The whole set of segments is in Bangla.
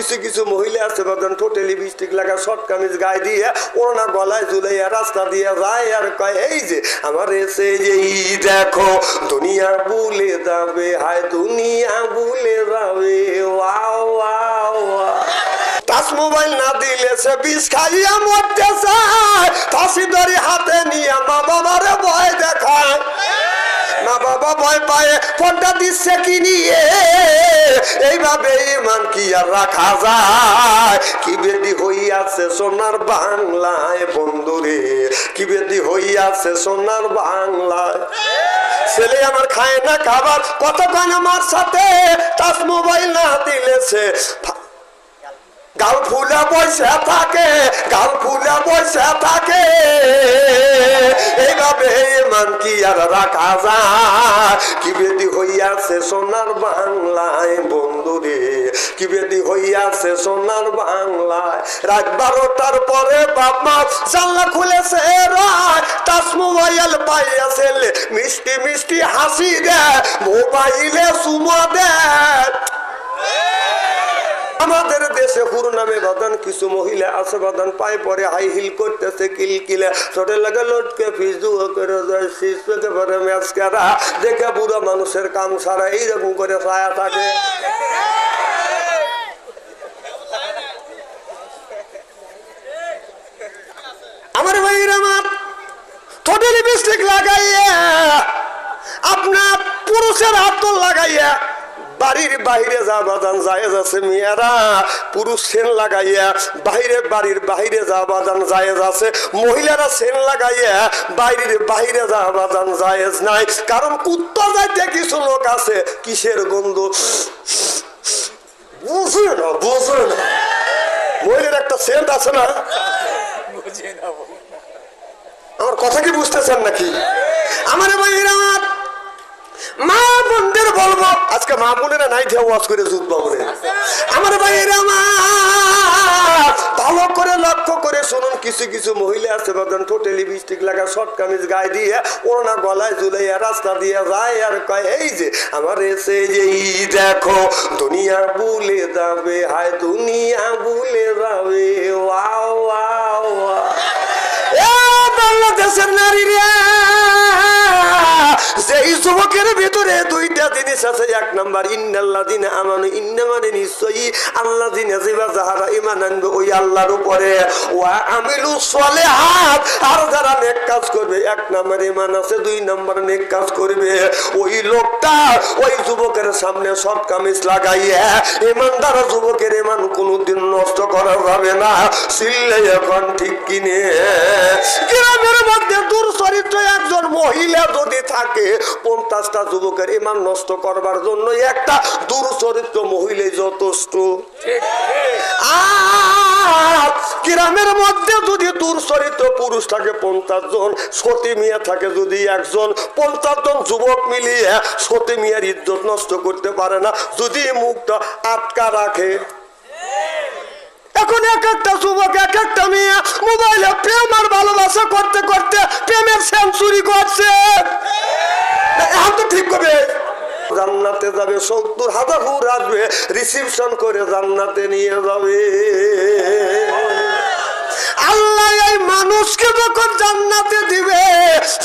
কিছু কিছু মহিলা আছে বাদান ঠোঁটে লিপস্টিক লাগা শর্ট কামিজ গায়ে দিয়ে ওড়না গলায় ঝুলাইয়া রাস্তা দিয়ে যায় আর কয়, এই যে আমার এসে যে দেখো, দুনিয়া ভুলে যাবে, হায় দুনিয়া ভুলে যাবে, ওয়াও। টাচ মোবাইল না দিলে সে বিষ খাইয়া মরতে চায়। ফাঁসি দড়ি হাতে নিয়ে মা বাবারে ভয় দেখায়। মা বাবা ভয় পায়, ফোনটা দিচ্ছে কি নিয়ে? এইভাবে ইমান কি আর রাখা যায়? কি বেদি হইয়াছে সোনার বাংলায় বন্ধুরে? কি বেদি হইয়াছে সোনার বাংলায়? ছেলে আমার খায় না খাবার, কতক্ষণ আমার সাথে? তাস মোবাইল না দিলেছে। গাল ফুলে বসে থাকে, গাল ফুলে বসে থাকে। এইভাবে মান কি আর রাখা যায়? কি বেদি হইয়াছে সোনার বাংলায় বন্ধুরে কি বেদি হইয়াছে সোনার বাংলায়? রাত বারোটার পরে বাপ মা জানলা খুলেছে, রাত টাচ মোবাইল পাইয়াছে মিষ্টি মিষ্টি হাসি দেয় মোবাইলে সুমা দেয় আমাদের দেশে হুর নামে বাদান, কিছু মহিলা আছে বাদান, পায়ে পরে হাই হিল করতেছে কিলকিলে ছোট লাগে লটকে ফিজু করে যায় পেতে পারে ম্যাচ করা দেখে বুড়ো মানুষের কাম সারা এইরকম করে ছায়া থাকে। আপনার পুরুষের হাত লাগাইয়া বাড়ির বাইরে যা বাজান জায়েজ আছে মেয়েরা পুরুষ সেন লাগাইয়া বাইরে বাড়ির বাইরে যা বাজান জায়েজ আছে মহিলারা সেন লাগাইয়া বাইরের বাইরে যা বাজান জায়েজ নাই। কারণ কুত্তা যাইতে কিছু লোক আছে কিসের গন্ধ? বুঝে না বুঝে না। মহিলার একটা সেন্ট আছে না? আমার কথা কি বুঝতেছেন নাকি? আমার মা বোনদের বলব, আজকে মা বোনেরা নাই দিয়ে ওয়াজ করে জুত বাবুরে আমার ভাইয়ের আমার ভালো করে লক্ষ্য করে শুনুন, কিছু কিছু মহিলা আছে বাদান ঠোঁটে লিপস্টিক লাগা শর্ট কামিজ গায়ে দিয়ে ওড়না গলায় ঝুলাইয়া রাস্তা দিয়ে যায় আর কয়, এই যে আমার এসে যে দেখো, দুনিয়া ভুলে যাবে, হায় দুনিয়া ভুলে যাবে, ওয়াও ওয়াও ওয়াও। এ বাংলাদেশের নারী রে যেই যুবকের ভিতরে দিনে যুবকের সামনে সব কামিজ লাগাইয়া ইমানদার যুবকের ইমান কোনোদিন নষ্ট করা যাবে না। সিল্লে এখন ঠিক কিনে। গ্রামের মধ্যে দুর্চরিত্র একজন মহিলা যদি থাকে, পঞ্চাশটা যুবকের ইমান নষ্ট করবার জন্য একটা দুর্চরিত্র মহিলাই যথেষ্ট গ্রামের মধ্যে যদি দুর্চরিত্র পুরুষ থাকে পঞ্চাশ জন সতী মিয়া থাকে যদি একজন পঞ্চাশ জন যুবক মিলিয়ে সতী মিয়ার ইজ্জত নষ্ট করতে পারে না যদি মুখটা আটকা রাখে এখন এক একটা যুবক এক একটা মেয়ে মোবাইলে প্রেম আর ভালোবাসা করতে করতে প্রেমের সেঞ্চুরি করছে এখন তো ঠিক হবে জান্নাতে যাবে সত্তর হাজার ফুট আসবে রিসিপশন করে জান্নাতে নিয়ে যাবে। মানুষকে যখন জান্নাতে দিবে,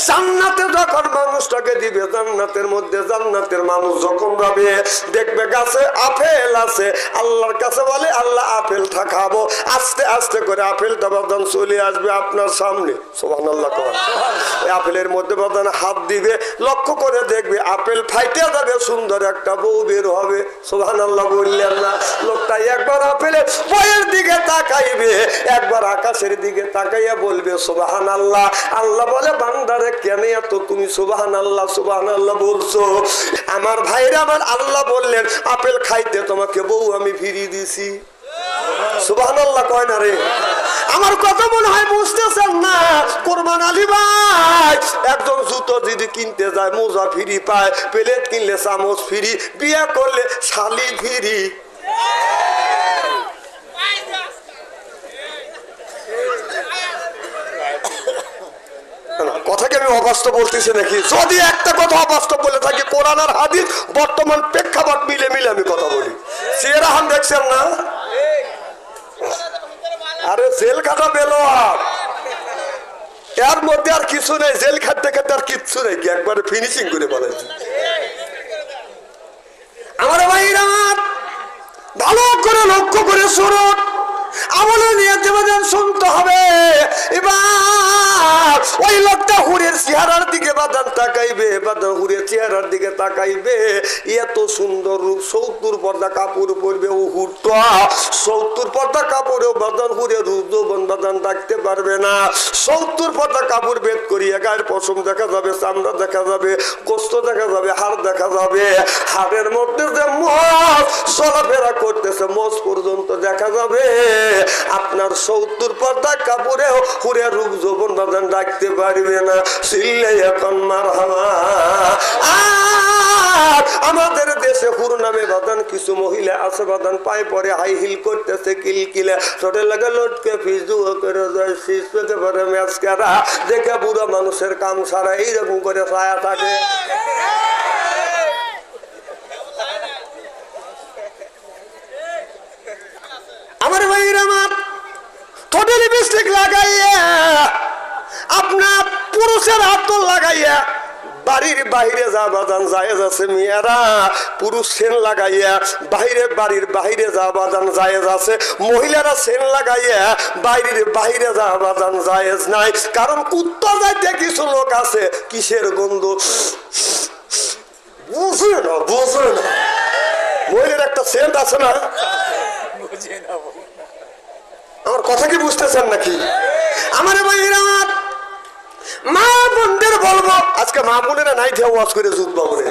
জান্নাতে যখন মানুষটাকে দিবে, জান্নাতের মধ্যে জান্নাতের মানুষ যখন যাবে, দেখবে গাছে আপেল আছে। আল্লাহর কাছে বলে, আল্লাহ আপেল খাব। আস্তে আস্তে করে আপেলটা বাদান চলে আসবে আপনার সামনে। সোহান আল্লাহ আপেলের মধ্যে বাদান হাত দিবে, লক্ষ্য করে দেখবে আপেল ফাইটে যাবে, সুন্দর একটা বউ বের হবে। সোহান আল্লাহ বললেন না। লোকটা একবার বইয়ের দিকে তাকাইবে। একবার আকাশের দিকে তাকাইয়া বলবে সোবাহান আল্লাহ আল্লাহ বলে, বান্দারে, কেন এত তুমি সোবাহান আল্লাহ সোবাহান আল্লাহ বলছো? আমার ভাইরা আমার আল্লাহ বললেন, আপেল খাইতে তোমাকে বউ আমি ফিরিয়ে দিছি। সুবাহান আল্লাহ কয় না রে। আমার কথা মনে হয় বুঝতেছেন না, কোরবান আলী ভাই। একজন জুতো যদি কিনতে যায়, মোজা ফিরি পায়, প্লেট কিনলে চামচ ফিরি, বিয়ে করলে শালি ফিরি। আমি অবাস্তব বলতেছি নাকি? যদি একটা কথা অবাস্তব বলে থাকি, কোরআন আর হাদিস বর্তমান প্রেক্ষাপট মিলে মিলে আমি কথা বলি। সেরা চেহারাহান দেখছেন না? আরে জেল খাটা বেলো আর এর মধ্যে আর কিছু নেই, জেল খাটতে খাটতে আর কিচ্ছু নেই। কি একবারে ফিনিশিং করে বলেছি আমার ভাইরা, ভালো করে লক্ষ্য করে শুনুন। আমলে নিয়ে দেবেন শুনতে হবে। এবার ওই লোকটা হুরের চেহারার দিকে বাদান তাকাইবে, বাদান হুরের চেহারার দিকে তাকাইবে। এত সুন্দর রূপ, সত্তর পর্দা কাপড় পরবে ও হুরটা। সত্তর পর্দা কাপড়েও বাদান হুরে রূপ যৌবন বাদান ডাকতে পারবে না। সত্তর পর্দা কাপড় বেদ করিয়ে গায়ের পশম দেখা যাবে, চামড়া দেখা যাবে কষ্ট দেখা যাবে, হাড় দেখা যাবে। হাড়ের মধ্যে যে মস চলাফেরা করতেছে মস পর্যন্ত দেখা যাবে। আপনার সত্তর পর্দা কাপড়েও হুরে রূপ যৌবন বাদান ডাকতে পারবে না। সিল্লে এখন মার আমাদের দেশে হুর নামে বাদান কিছু মহিলা আছে বাদান পায়ে পরে হাই হিল করতেছে কিলকিলে ছোটে লাগে লটকে ফিজু করে যায় শীষ পেতে পারে ম্যাচ দেখে বুড়ো মানুষের কাম সারা এইরকম করে ছায়া থাকে। আমার ভাইয়ের আমার। ঠোঁটে লিপস্টিক লাগাইয়া, আপনার পুরুষের হাত লাগাইয়া, বাড়ির বাইরে যা বাজান যায় আছে মেয়েরা, পুরুষ সেন লাগাইয়া, বাইরে বাড়ির বাইরে যা বাজান জায়েজ আছে, মহিলারা সেন লাগাইয়া বাইরের বাইরে যা বাজান জায়েজ নাই। কারণ কুত্তা যাইতে কিছু লোক আছে, কিসের গন্ধ? বুঝে না বুঝে না। মহিলার একটা সেন্ট আছে না? আমার কথা কি বুঝতেছেন নাকি? আমার আমার মা বোনদের বলব, আজকে মা বোনেরা নাই ওয়াজ করে জুত বাবুরে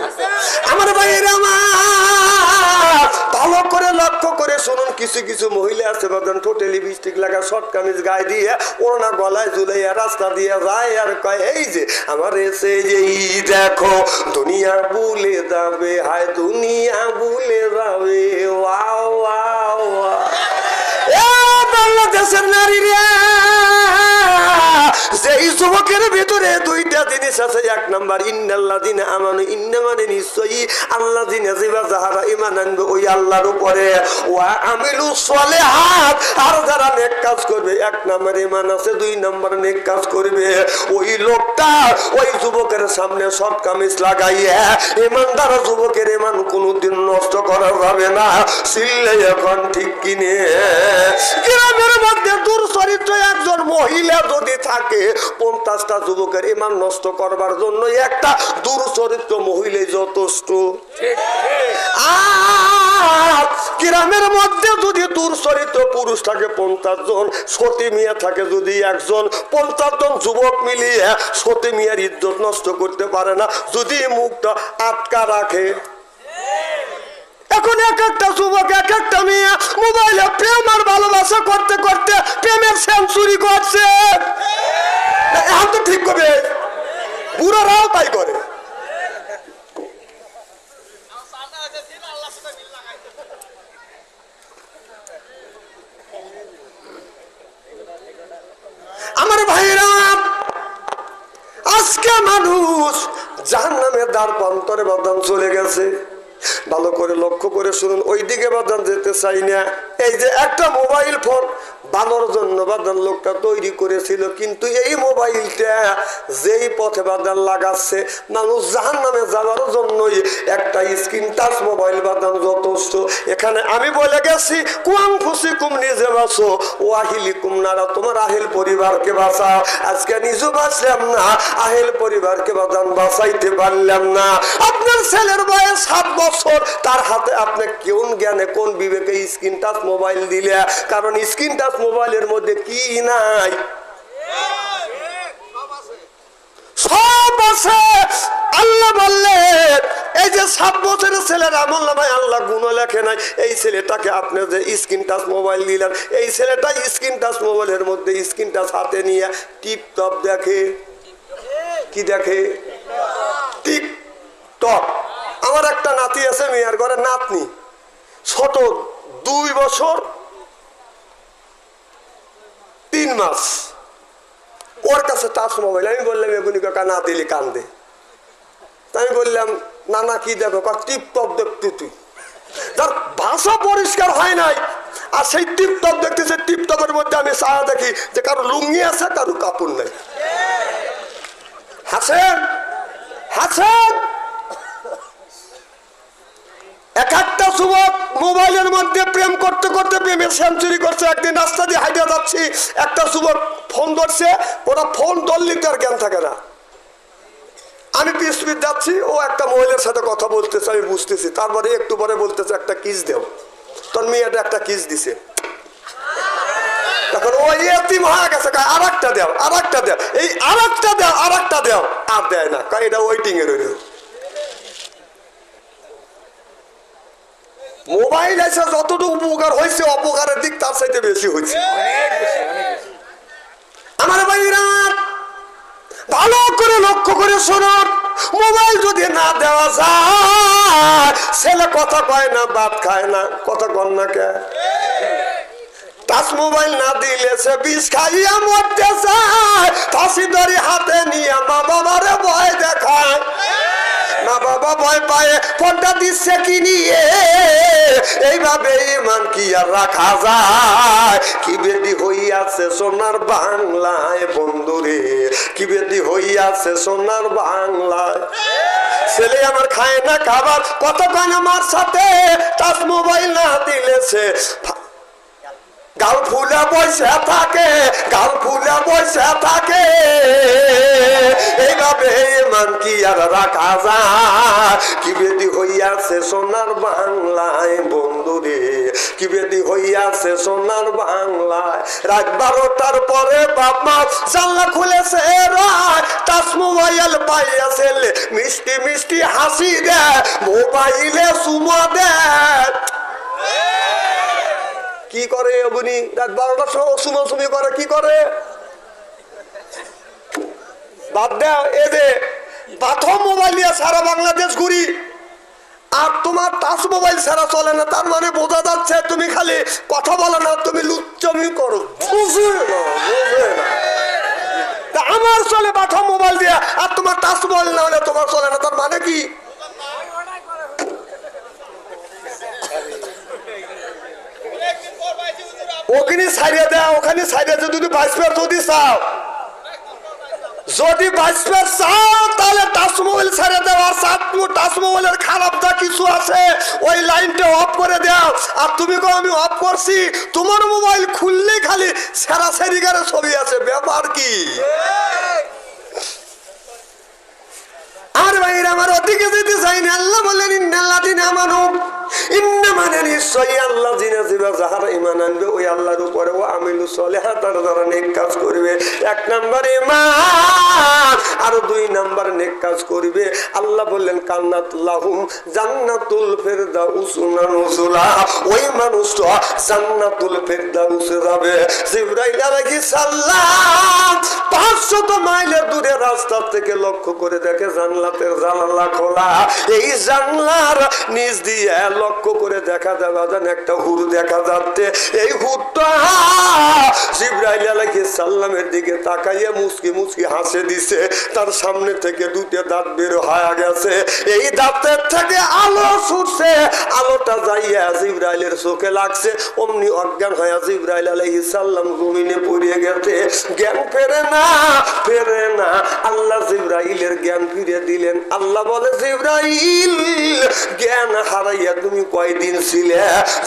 আমার ভাইয়ের আমার ভালো করে লক্ষ্য করে শুনুন, কিছু কিছু মহিলা আছে বাদন ঠোঁটে লাগা শর্ট কামিজ গায়ে দিয়ে ওড়না গলায় ঝুলাইয়া রাস্তা দিয়ে যায় আর কয়, এই যে আমার এসে যে দেখো, দুনিয়া ভুলে যাবে, হায় দুনিয়া ভুলে যাবে ওয়া ওয়া ওয়া এ নারী রে! যেই যুবকের ভিতরে দুইটা জিনিস আছে। এক নাম্বার ইন্নাল্লাহ দিনে আমানু ইন্না মানে নিশ্চয়ই আল্লাহ দিনে যাহারা ইমান আনবে, ওই আল্লাহর উপরে। ওয়া আমিলু সলেহাত, আর যারা নেক কাজ করবে, এক নাম্বার ইমান আছে, দুই নাম্বার নেক কাজ করবে। ওই লোকটা ওই যুবকের সামনে সব কামিজ লাগাইয়া ইমানদার যুবকের ইমান কোনোদিন নষ্ট করা যাবে না। সিল্লে এখন ঠিক কিনে। গ্রামের মধ্যে দুর্চরিত্র একজন মহিলা যদি থাকে পঞ্চাশটা যুবকের ইমান নষ্ট করবার জন্য একটা দুর্চরিত্র মহিলাই যথেষ্ট। গ্রামের মধ্যে যদি দুর্চরিত্র পুরুষ থাকে পঞ্চাশ জন, সতী মিয়া থাকে যদি একজন, পঞ্চাশ জন যুবক মিলিয়ে সতী মিয়ার ইজ্জত নষ্ট করতে পারে না, যদি মুখটা আটকা রাখে। এখন এক একটা যুবক, এক একটা মেয়ে মোবাইলে প্রেম আর ভালোবাসা করতে করতে প্রেমের সেঞ্চুরি করছে। এখন তো ঠিক করবে। বুড়ারাও তাই করে। আমার ভাইরা, আজকে মানুষ জাহান নামের দ্বার প্রান্তরে বাদাম চলে গেছে। ভালো করে লক্ষ্য করে শুনুন ওই দিকে যেতে চাই না। এই যে একটা মোবাইল ফোন বানোর জন্য বাদান লোকটা তৈরি করেছিল, কিন্তু এই মোবাইলটা যেই পথে বাদান লাগাচ্ছে, মানুষ জাহান নামে যাওয়ার জন্যই একটা স্ক্রিন টাচ মোবাইল বাদান যথেষ্ট এখানে আমি বলে গেছি, কুয়াং ফুসি কুম নিজে বাঁচো ও আহিলি কুম নারা, তোমার আহিল পরিবারকে বাঁচাও আজকে নিজে বাঁচলাম না, আহিল পরিবারকে বাদান বাঁচাইতে পারলাম না। আপনার ছেলের বয়স সাত বছর, তার হাতে আপনি কোন জ্ঞানে, কোন বিবেকে স্ক্রিন টাচ মোবাইল দিলে? কারণ স্ক্রিন টাচ মোবাইলের মধ্যে কি নাই? সব আছে। আল্লাহ বললেন সাত বছরের ছেলের আমল নামায় আল্লাহ গুণ লেখে নাই। এই ছেলেটাকে আপনি যে স্ক্রিন টাচ মোবাইল দিলেন, এই ছেলেটা স্ক্রিন টাচ মোবাইলের মধ্যে স্ক্রিন টাচ হাতে নিয়ে টিপ টপ দেখে। কি দেখে? টিপ টপ আমার একটা নাতি আছে মেয়ের ঘরে, নাতনি। ছোট দুই বছর, তিন মাস। ওর কাছে টাচ মোবাইল। আমি বললাম, এগুলি কাকা না দিলি কান্দে। আমি বললাম নানা কি দেখো টিপ টপ দেখতে তুই। যার ভাষা পরিষ্কার হয় নাই, আর সেই টিপটপ দেখতেছে টিপটপের মধ্যে আমি সারা দেখি যে কারও লুঙ্গি আছে, কারও কাপড় নেই। হাসেন হাসেন। এক একটা যুবক মোবাইলের মধ্যে প্রেম করতে করতে প্রেমে সেঞ্চুরি করছে, একদিন রাস্তা দিয়ে হাইটে যাচ্ছি, একটা যুবক ফোন ধরছে, ওরা ফোন ধরলে তার জ্ঞান থাকে না। আমি পিস পিস যাচ্ছি ও একটা মহিলার সাথে কথা বলতেছে আমি বুঝতেছি। তারপরে একটু পরে বলতেছে একটা কিস দেও। তোর মেয়েটা একটা কিস দিছে। তখন ও এতিম হয়ে গেছে আর একটা দেও আর একটা দেও। এই আর একটা দেও আর একটা দেও। আর দেয় না কয় এটা ওয়েটিং এ রইল মোবাইল এসে যতটুকু উপকার হয়েছে অপকারের দিক তার চাইতে বেশি হয়েছে। আমার ভাইরা! করে লক্ষ্য করে শোনার মোবাইল যদি না দেওয়া যায়, ছেলে কথা কয় না বাদ খায় না, কথা কন না কে? হাতে নিয়ে মা বাবারে ভয় দেখায়। মা বাবা ভয় পায় ফোনটা দিচ্ছে কি নিয়ে? এইভাবে ইমান কি আর রাখা যায়? কি বেদি হইয়াছে সোনার বাংলায় বন্ধুরে? কি বেদি হইয়াছে সোনার বাংলায়? ছেলে আমার খায় না খাবার কত কান আমার সাথে? টাচ মোবাইল না দিলে সে গাল ফুলে বসে থাকে, গাল ফুলে বসে থাকে। এইভাবে মান কি আর রাখা যায়? কি বেদি হইয়াছে সোনার বাংলায় বন্ধুরে কি বেদি হইয়াছে সোনার বাংলায়? রাত বারোটার পরে বাপ মা জানলা খুলেছে রায় টাচ মোবাইল পাইয়াছে মিষ্টি মিষ্টি হাসি দেয় মোবাইলে সুমা দেয় কি করে অগুনি রাত বারোটার সময় সুমি করে, কি করে? বাদ দেও এ যে প্রথম মোবাইল নিয়ে সারা বাংলাদেশ ঘুরি, আর তোমার টাচ মোবাইল ছাড়া চলে না, তার মানে বোঝা যাচ্ছে তুমি খালি কথা বলো না, তুমি লুচ্চমি করো। আমার চলে প্রথম মোবাইল দিয়ে, আর তোমার টাচ মোবাইল না হলে তোমার চলে না, তার মানে কি? ওখানে সারিয়ে দেয় ওখানে সারিয়ে দেয় যদি বাইসপের যদি চাও। যদি বাইসপের চাও, তাহলে মোবাইল ছাড়িয়ে দাও, আর সাত টাচ মোবাইলের খারাপটা কিছু আছে, ওই লাইনটা অফ করে দাও। আর তুমি কো আমি অফ করছি, তোমার মোবাইল খুললেই খালি সেরা সেরিগারে ছবি আছে, ব্যাপার কি? আর ভাইরা, আমার ওদিকে যেতে চাই না আল্লাহ বললেন ইন্নাল্লাহ দিন আমানু। মানে আল্লাহ বললেন, কান্নাত ওই মানুষটা জান্নাতুল ফেরদাউসে যাবে। জিবরাইল আলাইহিস সালাম 500 মাইলের দূরে রাস্তা থেকে লক্ষ্য করে দেখে জান্নাতের জানালা খোলা। এই জানলার নিচ দিয়ে লক্ষ্য করে দেখা যাবে একটা হুর দেখা যাচ্ছে। এই জিব্রাইল আলাইহিস সালামের দিকে তাকাইয়ে মুসকি মুসকি হাসে দিছে, তার সামনে থেকে দুটো দাঁত বের হয়ে গেছে। এই দাঁতের থেকে আলো ছুটছে, আলোটা যাইয়া জিব্রাইলের চোখে লাগছে। অমনি অজ্ঞান হয়ে জিব্রাইল আলাইহিস সালাম জমিনে পড়িয়ে গেছে। জ্ঞান ফেরে না ফেরে না। আল্লাহ জিব্রাইলের জ্ঞান ফিরে দিলেন। আল্লাহ বলে, জিব্রাইল, জ্ঞান হারাইয়া তুমি কয়দিন ছিলে?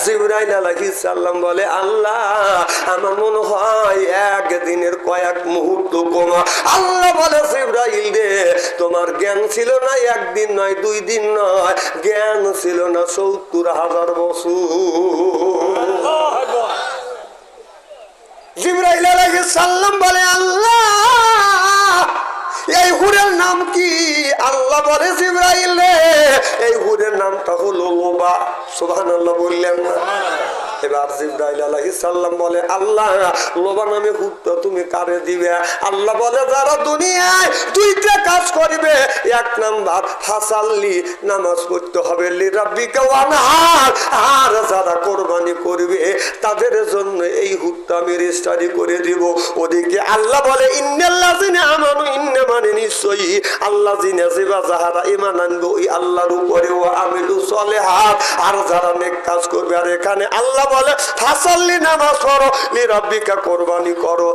জিব্রাইল আলাইহিস সালাম বলে, আল্লাহ আমার মনে হয় একদিনের কয়েক মুহূর্ত কমা। আল্লাহ বলে, জিব্রাইল রে, তোমার জ্ঞান ছিল না, একদিন নয়, দুই দিন নয়। জ্ঞান ছিল না সত্তর হাজার বছর। জিব্রাইল আলাইহিস সালাম বলে, আল্লাহ, এই হুরের নাম কি? আল্লাহ বলে, জিব্রাইল এই হুরের নামটা হলো লোবা সুবহানাল্লাহ বললেন না। কোরবানি করবে, তাদের জন্য এই হুটটা আমি করে দিব। ওদিকে আল্লাহ বলে নিশ্চয়ই আল্লাহ যাহারা আনবে, ওই আল্লাহর উপরে আর যারা কাজ করবে, আর এখানে আল্লাহ বলে ফাসাল্লি নামাজ পড়ো নিরব্বিকা কোরবানি করো।